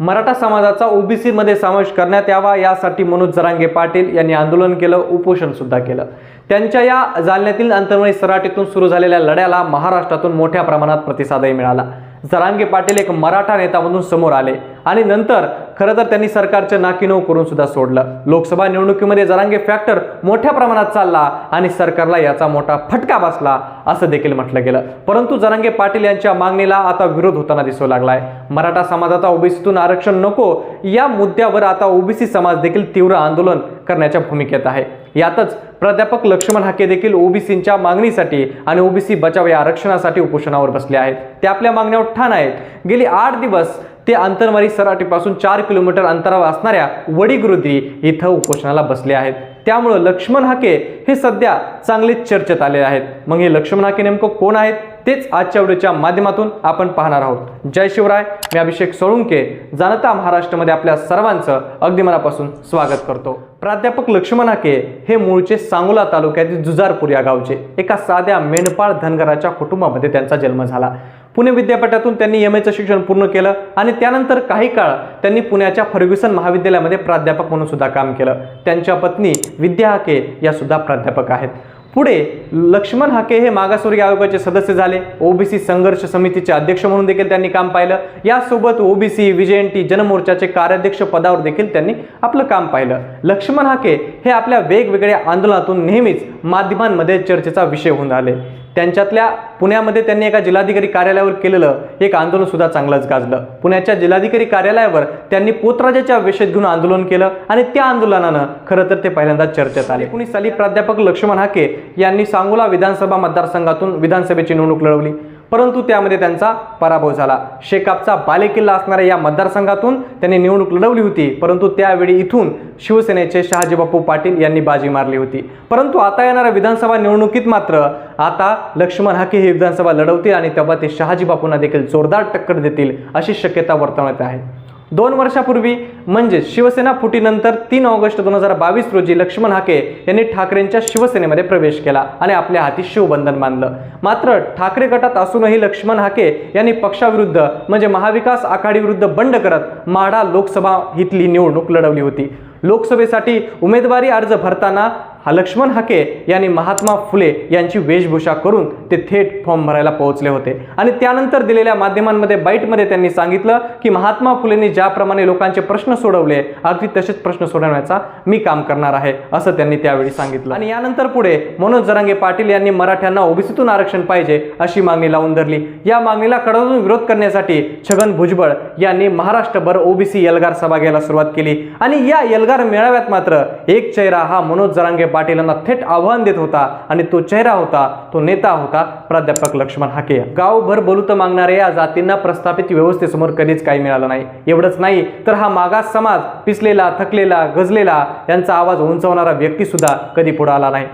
मराठा समाजाचा ओबीसीमध्ये समावेश करण्यात यावा यासाठी मनोज जरांगे पाटील यांनी आंदोलन केलं उपोषण सुद्धा केलं. त्यांच्या या जालन्यातील अंतर्मणी सराटीतून सुरू झालेल्या लढ्याला महाराष्ट्रातून मोठ्या प्रमाणात प्रतिसादही मिळाला. जरांगे पाटील एक मराठा नेता म्हणून समोर आले. आणि नंतर खरं तर त्यांनी सरकारचं नाकीनऊ करून सुद्धा सोडलं. लोकसभा निवडणुकीमध्ये जरांगे फॅक्टर मोठ्या प्रमाणात चालला आणि सरकारला याचा मोठा फटका बसला असं देखील म्हटलं गेलं. परंतु जरांगे पाटील यांच्या मागणीला आता विरोध होताना दिसू लागलाय. मराठा समाजाचा ओबीसीतून आरक्षण नको या मुद्द्यावर आता ओबीसी समाज देखील तीव्र आंदोलन करण्याच्या भूमिकेत आहे. यातच प्राध्यापक लक्ष्मण हाके देखील ओबीसींच्या मागणीसाठी आणि ओबीसी बचाव या आरक्षणासाठी उपोषणावर बसले आहेत. ते आपल्या मागण्यावर ठाण आहेत. गेली आठ दिवस ते अंतरवारी सराटीपासून चार किलोमीटर अंतरावर असणाऱ्या वडीगुरुद्री इथं उपोषणाला बसले आहेत. त्यामुळं लक्ष्मण हाके हे सध्या चांगलेच चर्चेत आले आहेत. मग हे लक्ष्मण हाके नेमकं कोण आहेत? तेच आजच्या व्हिडिओच्या माध्यमातून आपण पाहणार आहोत. जय शिवराय मी अभिषेक सोळुंके जाणता महाराष्ट्रामध्ये आपल्या सर्वांचं अगदी मनापासून स्वागत करतो. प्राध्यापक लक्ष्मण हाके हे मूळचे सांगोला तालुक्यातील जुजारपूर या गावचे एका साध्या मेंढपाळ धनगराच्या कुटुंबामध्ये त्यांचा जन्म झाला. पुणे विद्यापीठातून त्यांनी एम एचं शिक्षण पूर्ण केलं आणि त्यानंतर काही काळ त्यांनी पुण्याच्या फर्ग्युसन महाविद्यालयामध्ये प्राध्यापक म्हणून सुद्धा काम केलं. त्यांच्या पत्नी विद्या हाके या सुद्धा प्राध्यापक आहेत. पुढे लक्ष्मण हाके हे मागासवर्गीय आयोगाचे सदस्य झाले. ओबीसी संघर्ष समितीचे अध्यक्ष म्हणून देखील त्यांनी काम पाहिलं. यासोबत ओबीसी विजयंती जनमोर्चाचे कार्याध्यक्ष पदावर देखील त्यांनी आपलं काम पाहिलं. लक्ष्मण हाके हे आपल्या वेगवेगळ्या आंदोलनातून नेहमीच माध्यमांमध्ये चर्चेचा विषय होऊन आले त्यांच्यातल्या पुण्यामध्ये त्यांनी एका जिल्हाधिकारी कार्यालयावर केलेलं एक आंदोलनसुद्धा चांगलंच गाजलं. पुण्याच्या जिल्हाधिकारी कार्यालयावर त्यांनी पोतराजाच्या वेशेत घेऊन आंदोलन केलं आणि त्या आंदोलनानं खरं तर ते पहिल्यांदा चर्चेत आले. एकोणीस साली प्राध्यापक लक्ष्मण हाके यांनी सांगोला विधानसभा मतदारसंघातून विधानसभेची निवडणूक लढवली. परंतु त्यामध्ये त्यांचा पराभव झाला. शेकापचा बालेकिल्ला असणाऱ्या या मतदारसंघातून त्यांनी निवडणूक लढवली होती. परंतु त्यावेळी इथून शिवसेनेचे शहाजीबापू पाटील यांनी बाजी मारली होती. परंतु आता येणाऱ्या विधानसभा निवडणुकीत मात्र आता लक्ष्मण हाके हे विधानसभा लढवतील आणि तेव्हा ते शहाजी बापूंना देखील जोरदार टक्कर देतील अशी शक्यता वर्तवण्यात आहे. दोन वर्षापूर्वी म्हणजे शिवसेना फुटीनंतर तीन ऑगस्ट दोन हजार बावीस रोजी लक्ष्मण हाके यांनी ठाकरेंच्या शिवसेनेमध्ये प्रवेश केला आणि आपल्या हाती शिवबंधन बांधलं मात्र ठाकरे गटात असूनही लक्ष्मण हाके यांनी पक्षाविरुद्ध म्हणजे महाविकास आघाडीविरुद्ध बंड करत माढा लोकसभा इथली निवडणूक लढवली होती. लोकसभेसाठी उमेदवारी अर्ज भरताना हा लक्ष्मण हाके यांनी महात्मा फुले यांची वेशभूषा करून ते थेट फॉर्म भरायला पोहोचले होते. आणि त्यानंतर दिलेल्या माध्यमांमध्ये बाईटमध्ये त्यांनी सांगितलं की महात्मा फुलेंनी ज्याप्रमाणे लोकांचे प्रश्न सोडवले अगदी तसेच प्रश्न सोडवण्याचा मी काम करणार आहे असं त्यांनी त्यावेळी सांगितलं. आणि यानंतर पुढे मनोज जरांगे पाटील यांनी मराठ्यांना ओबीसीतून आरक्षण पाहिजे अशी मागणी लावून धरली. या मागणीला कडवून विरोध करण्यासाठी छगन भुजबळ यांनी महाराष्ट्रभर ओबीसी एल्गार सभा घ्यायला सुरुवात केली. आणि या एल्गार मेळाव्यात मात्र एक चेहरा हा मनोज जरांगे पाटील यांना थेट आव्हान देत होता आणि तो चेहरा होता तो नेता होता प्राध्यापक लक्ष्मण हाके. गावभर बोलूत मागणाऱ्या या जातींना प्रस्थापित व्यवस्थेसमोर कधीच काही मिळालं नाही. एवढंच नाही तर हा मागास समाज पिसलेला थकलेला गजलेला यांचा आवाज उंचावणारा व्यक्ती सुद्धा कधी पुढे आला नाही.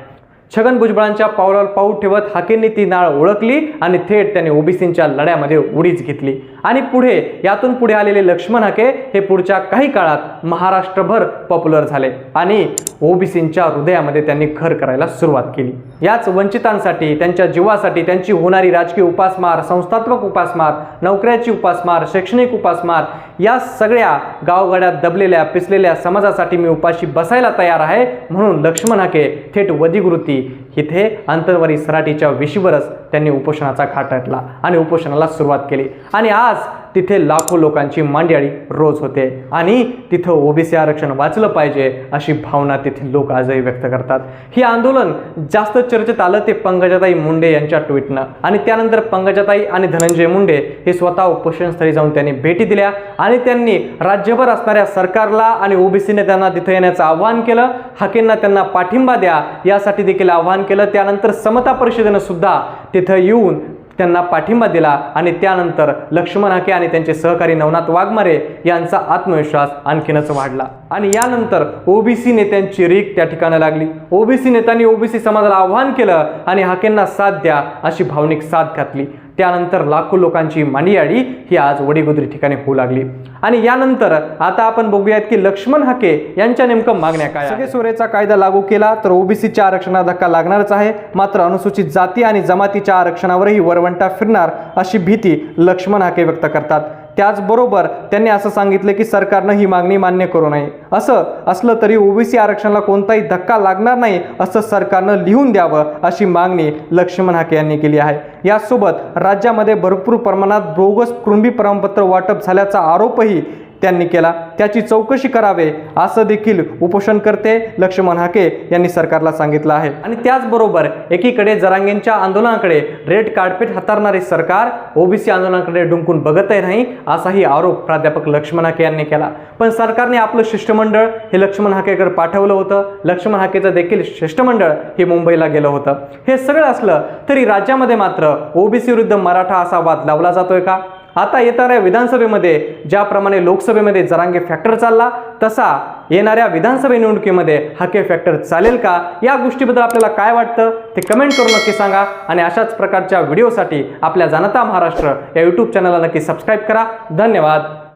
छगन भुजबळांच्या पावलावर पाऊल ठेवत हाकेंनी ती नाळ ओळखली आणि थेट त्याने ओबीसींच्या लढ्यामध्ये उडीच घेतली. आणि पुढे यातून पुढे आलेले लक्ष्मण हाके हे पुढच्या काही काळात महाराष्ट्रभर पॉप्युलर झाले आणि ओबीसींच्या हृदयामध्ये त्यांनी घर करायला सुरुवात केली. याच वंचितांसाठी त्यांच्या जीवासाठी त्यांची होणारी राजकीय उपासमार संस्थात्मक उपासमार नोकऱ्याची उपासमार शैक्षणिक उपासमार या सगळ्या गावगाड्यात दबलेल्या पिसलेल्या समाजासाठी मी उपाशी बसायला तयार आहे म्हणून लक्ष्मण हाके थेट वधिगृती इथे अंतर्वारी सराटीच्या विशीवरच त्यांनी उपोषणाचा खाटटला आणि उपोषणाला सुरुवात केली. आणि आज तिथे लाखो लोकांची मांड्याळी रोज होते आणि तिथं ओबीसी आरक्षण वाचलं पाहिजे अशी भावना तिथे लोक आजही व्यक्त करतात. हे आंदोलन जास्त चर्चेत आलं ते पंकजाताई मुंडे यांच्या ट्विटनं. आणि त्यानंतर पंकजाताई आणि धनंजय मुंडे हे स्वतः उपोषणस्थळी जाऊन त्यांनी भेटी दिल्या आणि त्यांनी राज्यभर असणाऱ्या सरकारला आणि ओबीसीने त्यांना तिथं येण्याचं आवाहन केलं. हाकेंना त्यांना पाठिंबा द्या यासाठी देखील आवाहन केलं. त्यानंतर समता परिषदेनं सुद्धा तिथं येऊन त्यांना पाठिंबा दिला आणि त्यानंतर लक्ष्मण हाके आणि त्यांचे सहकारी नवनाथ वाघमारे यांचा आत्मविश्वास आणखीनच वाढला. आणि यानंतर ओबीसी नेत्यांची रीक त्या ठिकाणी लागली. ओबीसी नेत्यांनी ओबीसी समाजाला आव्हान केलं आणि हाकेंना साथ द्या अशी भावनिक साथ घातली. त्यानंतर लाखो लोकांची मांडियाळी ही आज वडीगोदरी ठिकाणी होऊ लागली. आणि यानंतर आता आपण बघूयात की लक्ष्मण हाके यांच्या नेमकं मागण्या काय सगळे सोरेचा कायदा लागू केला तर ओबीसीच्या आरक्षणाला धक्का लागणारच आहे. मात्र अनुसूचित जाती आणि जमातीच्या आरक्षणावरही वरवंटा फिरणार अशी भीती लक्ष्मण हाके व्यक्त करतात. त्याचबरोबर त्यांनी असं सांगितलं की सरकारनं ही मागणी मान्य करू नये. असं असलं तरी ओबीसी आरक्षणाला कोणताही धक्का लागणार नाही असं सरकारनं लिहून द्यावं अशी मागणी लक्ष्मण हाके यांनी केली आहे. यासोबत राज्यामध्ये भरपूर प्रमाणात बोगस कुणबी प्रमाणपत्र वाटप झाल्याचा आरोपही त्यांनी केला. त्याची चौकशी करावे असं देखील उपोषणकर्ते लक्ष्मण हाके यांनी सरकारला सांगितलं आहे. आणि त्याचबरोबर एकीकडे जरांगेंच्या आंदोलनाकडे रेड कार्पेट हाताळणारे सरकार ओबीसी आंदोलनाकडे डुंकून बघतही नाही असाही आरोप प्राध्यापक लक्ष्मण हाके यांनी केला. पण सरकारने आपलं शिष्टमंडळ हे लक्ष्मण हाकेकडे पाठवलं होतं. लक्ष्मण हाकेचं देखील शिष्टमंडळ हे मुंबईला गेलं होतं. हे सगळं असलं तरी राज्यामध्ये मात्र ओबीसी विरुद्ध मराठा असा वाद लावला जातोय का? आता येणाऱ्या विधानसभेमध्ये ज्याप्रमाणे लोकसभेमध्ये जरांगे फॅक्टर चालला तसा येणाऱ्या विधानसभा निवडणुकीमध्ये हाके फॅक्टर चालेल का? या गोष्टीबद्दल आपल्याला काय वाटतं? ते कमेंट करून नक्की सांगा आणि अशाच प्रकारच्या व्हिडिओसाठी आपल्या जनता महाराष्ट्र या यूट्यूब चॅनलला नक्की सबस्क्राईब करा. धन्यवाद.